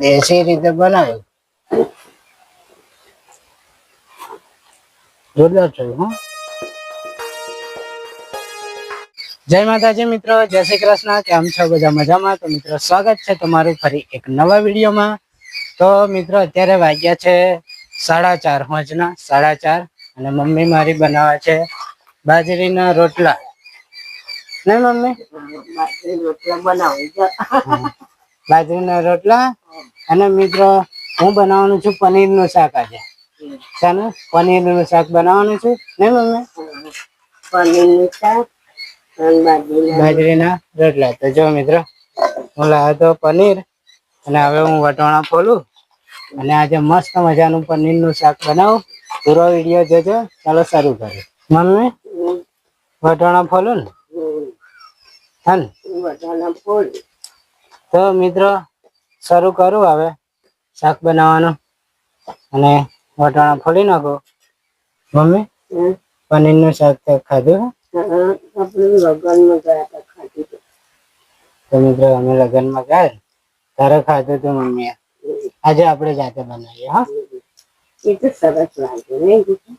દેશી રીતે બનાવ્યું. જોરદાર થયું જય માતાજી મિત્રો, જય શ્રી કૃષ્ણ. કેમ છો? બધા મજામાં? તો મિત્રો, સ્વાગત છે તમારું ફરી એક નવા વિડીયોમાં. તો મિત્રો, અત્યારે વાગ્યા છે સાડા ચાર, હોજના સાડા ચાર. અને મમ્મી મારી બનાવે છે બાજરીના રોટલા. નહીં મમ્મી બાજરીના રોટલા અને મિત્રો, હું બનાવવાનું છું પનીરનું શાક આજે. શાનું? પનીરનું શાક બનાવવાનું છું. નહીં મમ્મી પનીરનું શાક બાજરીના રોટલા. તો જો મિત્રો, હું લાવ્યો તો પનીર અને હવે હું વટોણા ફોલું અને આજે મસ્ત મજાનું પનીરનું શાક બનાવું. પૂરો વીડિયો જોજો. ચાલો શરૂ કરીએ. મમ્મી, વટોણા ફોલું ને? હા ને બધાના તો મિત્રો શરૂ કરું હવે. શાક બનાવવાનું. અને વટાણા ફોલી નાખો. મમ્મી પનીર પનીરનું શાક તો ખાધું તો. તો મિત્રો અમે લગ્નમાં ગયા તારે ખાધું હતું મમ્મીએ? આજે આપણે જાતે બનાવીએ હા.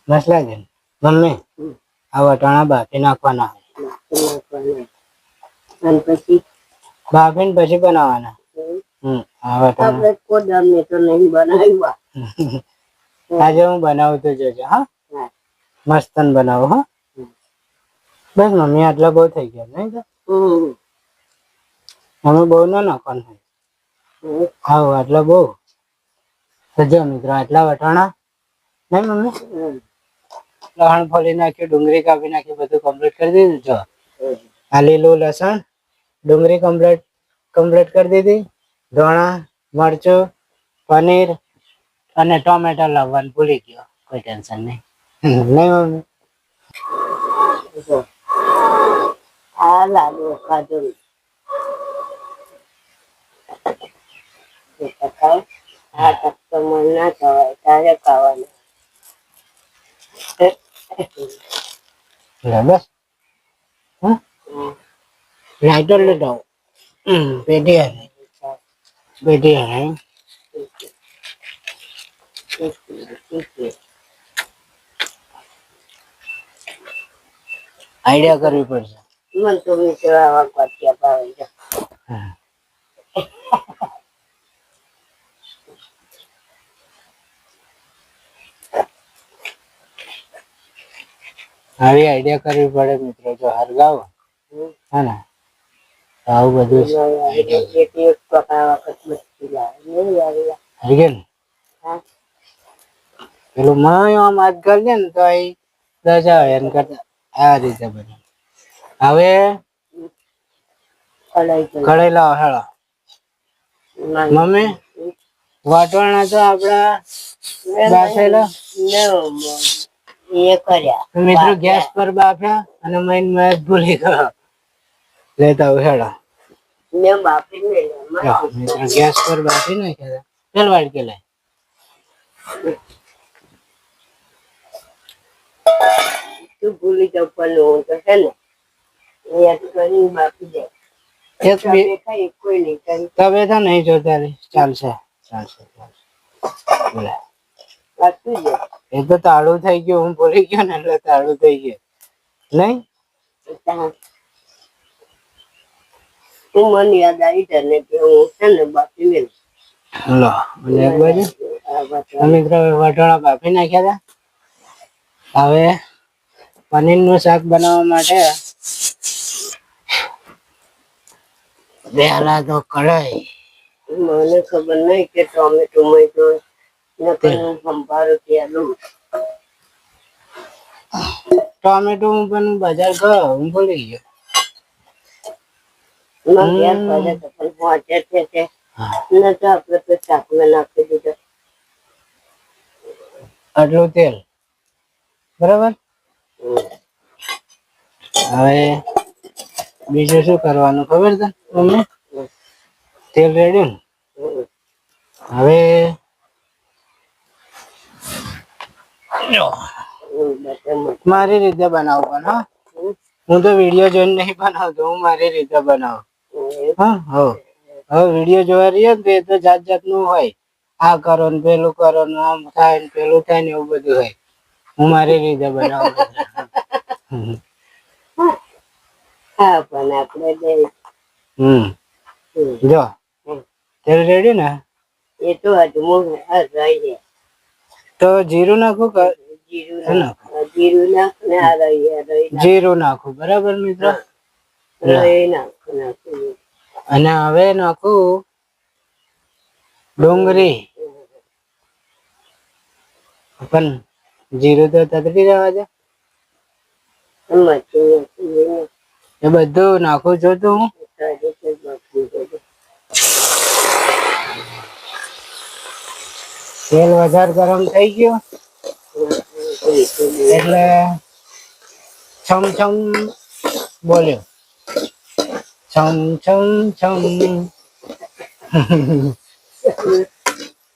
મસ્ત લાગે મમ્મી આ વટાણા બાફી નાખવાના. હોય નાખવાના. અને પછી પછી બનાવવાના? હમ, તો નહીં બનાવ્યા. આજે હું બનાવું તો જોજો હા? મસ્તન મસ્ત બનાવું હા? બસ મમ્મી આટલા બહુ થઈ ગયા નહીં મમ્મી બહુ ના નાખવાનું હોય. હમ, આટલા બહુ. સજો મિત્રો આટલા વટાણા નહીં મમ્મી? લહણ ફોલી નાખ્યું ડુંગળી કાપી નાખી બધું કમ્પ્લીટ કરી દીધું જો. આ લીલું લસણ ડુંગળી કમ્પ્લેટ કમ્પ્લીટ કરી દીધી. ધોણા મરચું પનીર અને ટોમેટો લાવવાનું ભૂલી ગયો. કોઈ ટેન્શન નહીં. નહીં મમ્મી. આ લાડુ ખાધો આ તો મન ના ખવાય. તારે ખાવાનું. બસ હા પેટી હે પેટી હે આઈડિયા કરવી પડશે. મન તો ભાવે છે. આવી આઈડિયા કરવી પડે મિત્રો જો હરગાવો. હા ને? આવું બધું જેથી એક પકાવા વખત મસ્તી લાવે નહીં આવે હરગે ને હા પેલું માયો આમ હાથ કરીએ ને તો એ દસ આવે એમ કરતા. આ રીતે બધું. હવે કઢાઈ લાવો હેળો. મમ્મી? વાટવાણા તો આપડા બાફેલા? મિત્રો ગેસ પર બાફ્યા અને મૈન મેં ભૂલી ગયો. લેતા હેડો. મેં બાપી ને ગેસ પર નાખ્યા હતા. ચાલ વાટકે લે તું ભૂલી જાવ પણ તો હે ને યાદ કરીને બાપી દે એક બી કોઈ નહીં કરી. તમે તો નહીં જોતા રે ચાલશે ચાલશે ચાલશે. લે. બાપી દે એ તો તાળું થઈ ગયું હું ભૂલી ગયો ને એટલે તાળું થઈ ગયું. નહીં? તું મને યાદ આવી તને કે હું છે ને બાપી વેલ લો અને એક બાજુ મિત્રો વટોળા બાફી નાખ્યા હતા. હવે પનીરનું શાક બનાવવા માટે પહેલા તો કઢાઈ. મને ખબર નહીં કે ટોમેટો માં તો નકર હું સંભાળું ત્યાં ટોમેટો હું પણ બજાર ગયો હું ભૂલી ગયો. માં ગેસ કરે તો પણ પહોંચે છે તે ન તો આપણે તો ચાકમાં નાખી દીધો. આટલું તેલ. બરાબર? હવે બીજું શું કરવાનું ખબર છે મમ્મી તેલ રેડ્યું ને? હવે મારી રીતે બનાવું પણ હા હું તો વીડિયો જોઈને નહીં બનાવતો હું મારી રીતે બનાવું. હા હો. હવે વીડિયો જોવા રહીએ ને તો એ તો જાત જાતનું હોય. આ કરો ને પેલું કરો ને આમ થાય ને પેલું થાય ને એવું બધું હોય. હું મારી રીતે બનાવું. હા પણ આપણે હમ. જો. તેલ રેડી ને? એ તો અજમો રહી તો જીરું નાખું કે? જીરું હે ને? જીરું નાખ ને આ રહી નાખ. જીરું નાખું. બરાબર મિત્ર? રહી નાખું નાખું. અને હવે નાખું ડુંગળી પણ જીરું તો તતડી જવા દે એ બધું નાખું છું તું. તેલ વધારે ગરમ થઈ ગયું. એટલે છમ છમ બોલ્યો. છમ છમ છમ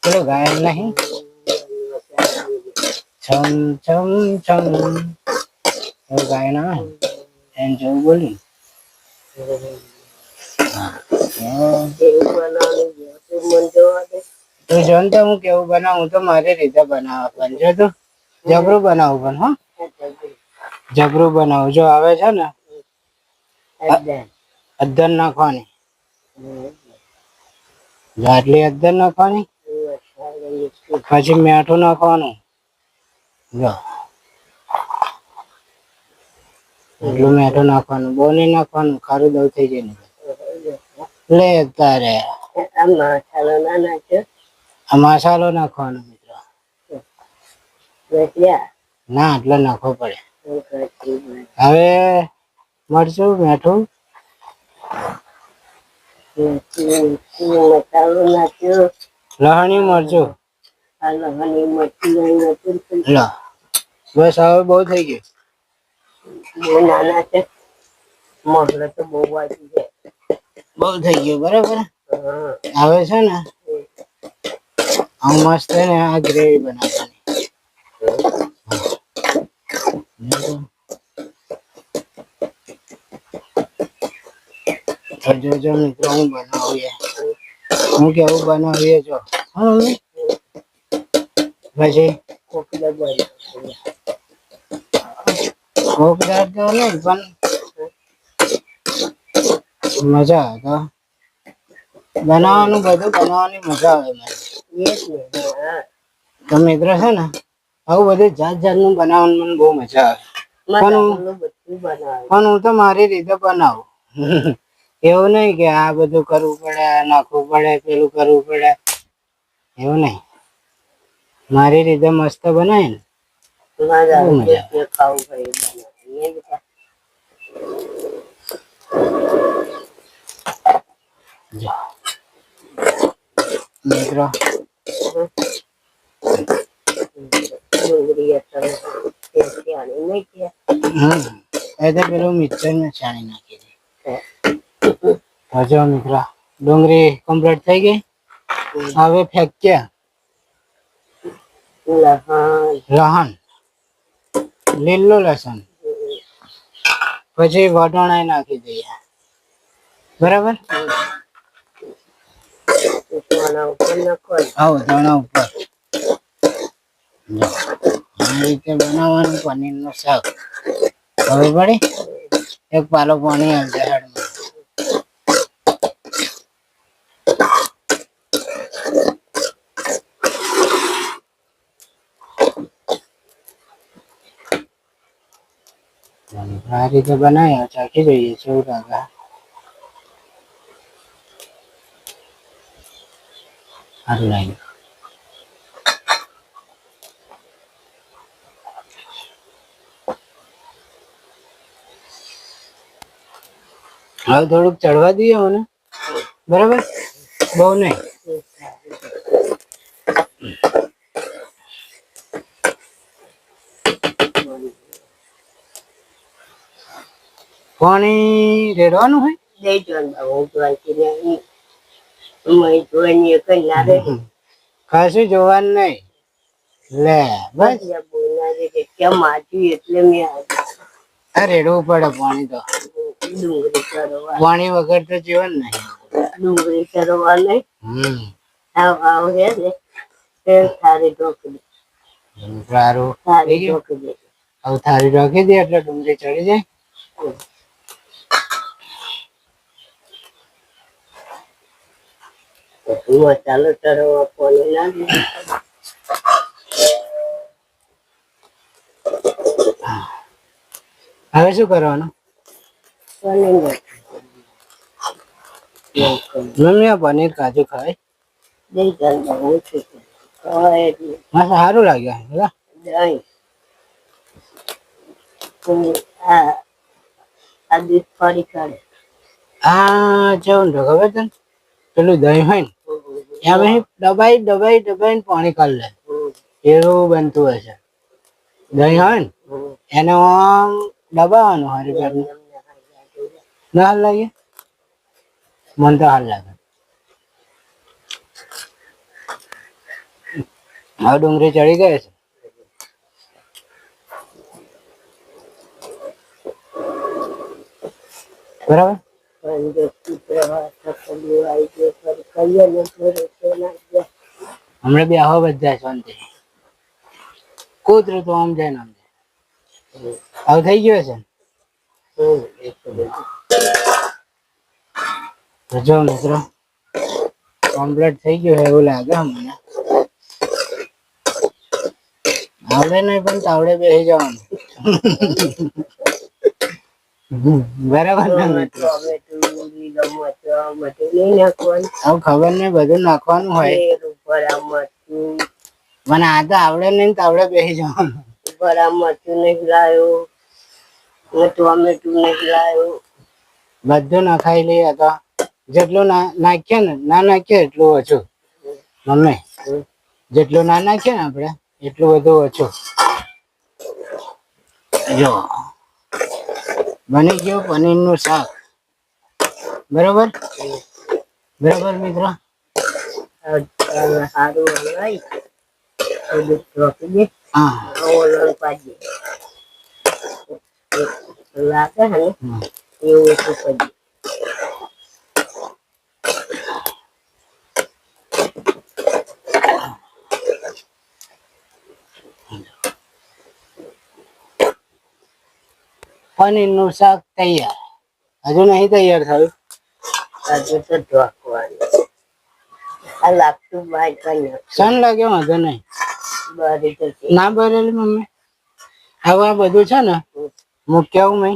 પેલો ગાયન નહીં છમ છમ છમ ગાયન એમ જેવું છે. તું જો ને તો હું કેવું બનાવું? તો મારી રીતે બનાવવા પણ. જો જબરું બનાવું પણ, હો. જબરું બનાવું. જો આવે છે ને. અદ્દન નાખવાની. ગાટલી અદ્દન નાખવાની? પછી મીઠું નાખવાનું. જો. એટલું મીઠું નાખવાનું. બહુ નહીં નાખવાનું. ખારું દઉં થઈ જાય લે તારે. મસાલો ના નાખ્યો આ મસાલો નાખવાનો મિત્રો. ના એટલે નાખવો પડે. હવે મરચું મીઠું. લહણી મરચું બસ હવે બહુ થઈ ગયું. બહુ નાના છે. મસાલો તો બહુ વાંચી છે બહુ થઈ ગયું બરાબર. હવે છે ને આ મસ્ત છે ને આ ગ્રેવી બનાવવાની. તો જોજો મિત્રો હું બનાવીએ હું કેવું બનાવીએ જો હા મમ્મી પછી કોકીલા બોલ. કોકદાર તો નહીં પણ મજા આવે તો બનાવવાનું બધું બનાવવાની મજા આવે મને એ જ ને હા. તો મિત્રો છે ને આવું બધું જાત જાતનું બનાવવાનું મને બહુ મજા આવે મસાલો બધું બનાવે પણ હું તો મારી રીતે બનાવું એવું નહીં કે આ બધું કરવું પડે આ નાખવું પડે પેલું કરવું પડે. એવું નહીં. મારી રીતે મસ્ત બનાય ને. મિત્રો. એ તો પેલું મિક્સર ને છાણી નાખી દે. તો જો મિત્રો ડુંગળી કમ્પ્લીટ થઈ ગઈ હવે ફેંક્યા લહણ લહણ લીલું લસણ પછી વટોણા નાખી દઈએ. બરાબર? આના ઉપર નાખો આવો ધણા ઉપર. જો, આ રીતે બનાવવાનું પનીરનું શાક. ખબર પડી? એક પાલો પાણી આવશે હાડમાં આ રીતે બનાવ્યા ચાખી જોઈએ કેવું લાગે સારું લાગ્યું હવે થોડુંક ચડવા દઈએ મને બરાબર બહુ નહીં પાણી રેડવાનું હોય? લઈ જવાનું ખાસું જોવાનું નહીં. લે બસ. કેમ માચ્યું એટલે મેં રેડવું પડે પાણી તો. પાણી વગર તો જીવન નહીં. ડુંગળી ચરવા નહીં. હમ. આવ આવ હે ને થારી. ઢોકળી સારું સારી? ઢોકળી. હવે થાળી ઢોકી દે એટલે ડુંગળી ચડી જાય? પોણી નાખી હવે શું કરવાનું? મમ્મી આ પનીર કાજુ ખાય. મસ્ત સારું લાગ્યું દહીં આ તો ખબર તને પેલું દહીં હોય ને અહીં દબાઈ દબાઈ, દબાઈને પાણી કાઢ લે. એવું બનતું હશે દહીં હોય ને, એને આમ દબાવવાનું હારી પેટનું ના હાલ લાગે? મને તો હાલ લાગે. હવે ડુંગળી ચડી ગઈ છે. બરાબર? આવી હમણાં બે આવો બધા શાંતિ. કૂતરું તો આમ જાય ને આમ જાય. હવે થઈ ગયો છે જો મિત્રો કમ્પ્લીટ થઈ ગયું એવું લાગે મને આવડે નહીં પણ તાવડે બેસી જવાનું. બરાબર ખબર નહીં બધું નાખવાનું હોય. મને આ તો આવડે નહીં તો આવડે બેસી જવાનું. આ મરચું નહીં લાયો ટોમેટું નહીં લાયો બધું નખાઈ લઈએ તો. જેટલું ના નાખીએ ને ના નાખીએ એટલું ઓછું. મમ્મી જેટલું ના નાખીએ ને આપણે એટલું બધું ઓછું. જો. બની ગયું પનીરનું શાક. બરોબર? બરોબર મિત્રો? સારું લાગે ને. એવું પનીરનું શાક તૈયાર. હજુ નહીં તૈયાર થયું. હજુ તો ઢોકવાનું. આ લાગતું કઈ સન લાગ્યો વાંધો નહીં. બારી તો ના ભરેલી મમ્મી? હવે આ બધું છે ને? મૂક્યા મેં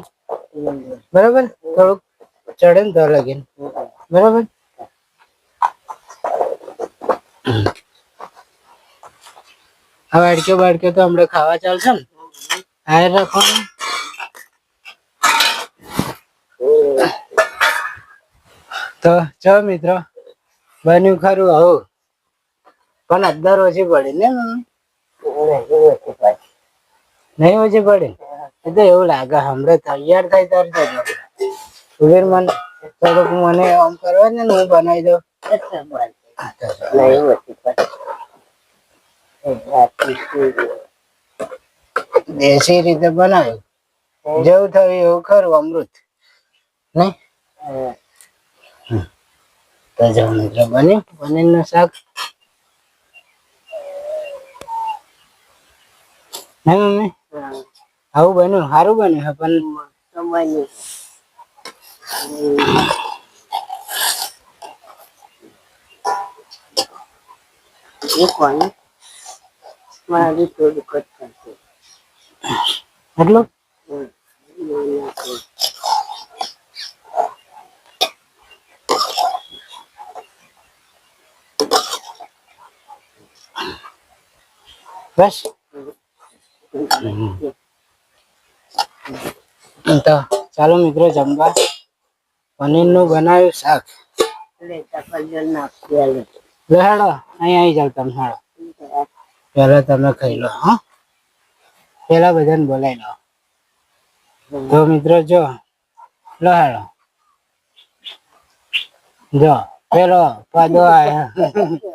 બરાબર? થોડુંક ચડે ને તો લાગે. બરાબર? હવે અડકે બાડકે તો હમણાં ખાવા ચાલશે ને. હાયર રાખવાનું. તો જો મિત્રો, બન્યું ખરું આવું. પણ અદર ઓછી પડી ને નહીં ઓછી પડી? એ તો એવું લાગે, હમણાં તૈયાર થાય ત્યારે જ સુબીર મને, થોડુંક મને આમ કરવા ને હું બનાવી દઉં. નહીં ઓછી ચાલો. દેશી રીતે બનાવ્યું. જેવું થયું એવું ખરું, અમૃત. નહીં? તો જો મિત્રો બન્યું પનીરનું શાક. હે મમ્મી? આવું બન્યું? સારું બન્યું હા પણ? મારી થોડું કટ કરશે એટલું? બસ તો ચાલો મિત્રો જમવા પનીરનું બનાવ્યું શાક એટલે સફરજન નાખી લો હેડો અહીં આવી જાવ તમે હેડો પેલા તમે ખાઈ લો હા પેલા બધાને બોલાવી લો તો મિત્રો જો લો હેડો જો પેલો પાદો આયો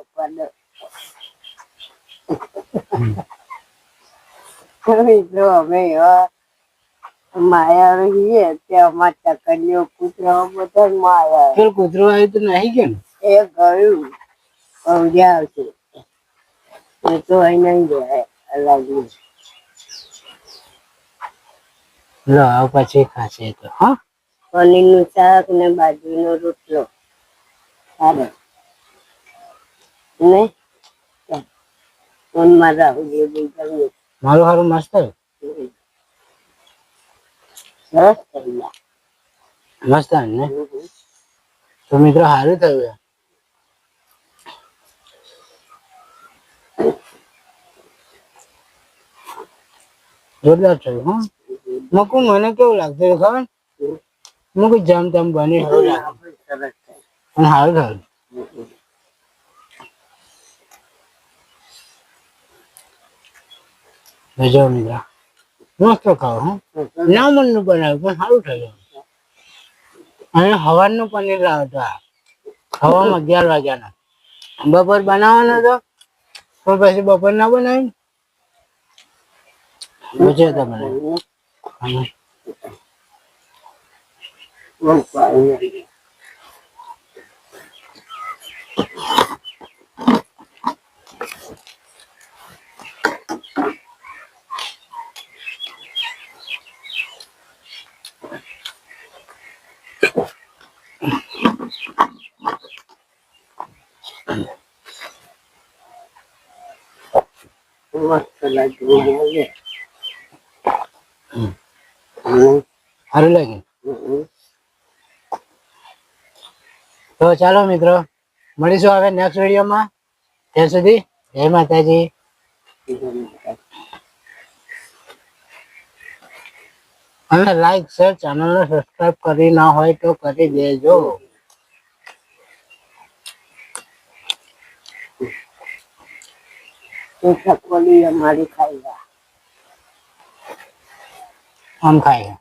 નહીં ગયો એ ગયું પછી ખાશે તો હા. પનીરનું શાક ને બાજરીનો રોટલો સારો ને ફોનમાં રાહુલ એ બી ગમ્યું મારું સારું મસ્ત સરસ થઈ મસ્ત ને? તો મિત્રો સારું થયું. જોરદાર થયું હા. મકુ મને કેવું લાગતું ખબર? મકુ જમ તમ બની પણ સારું થયું. જો મિત્રો મસ્ત ખાવ હું. ના મનનું બનાવ્યું પણ સારું થયું. અને હવારનું પનીર હતો હવામાં અગિયાર વાગ્યાના. બપોર બનાવવાનો હતો પણ પછી બપોર ના બનાવ્યું મજા હતા મને. હમ. સારું લાગ્યું. તો ચાલો મિત્રો, મળીશું હવે નેક્સ્ટ વિડીયોમાં ત્યાં સુધી, જય માતાજી. અને લાઈક શેર ચેનલને સબસ્ક્રાઈબ કરી ના હોય તો કરી દેજો. તો ચકલી અમારી ખાઈ આમ ખાય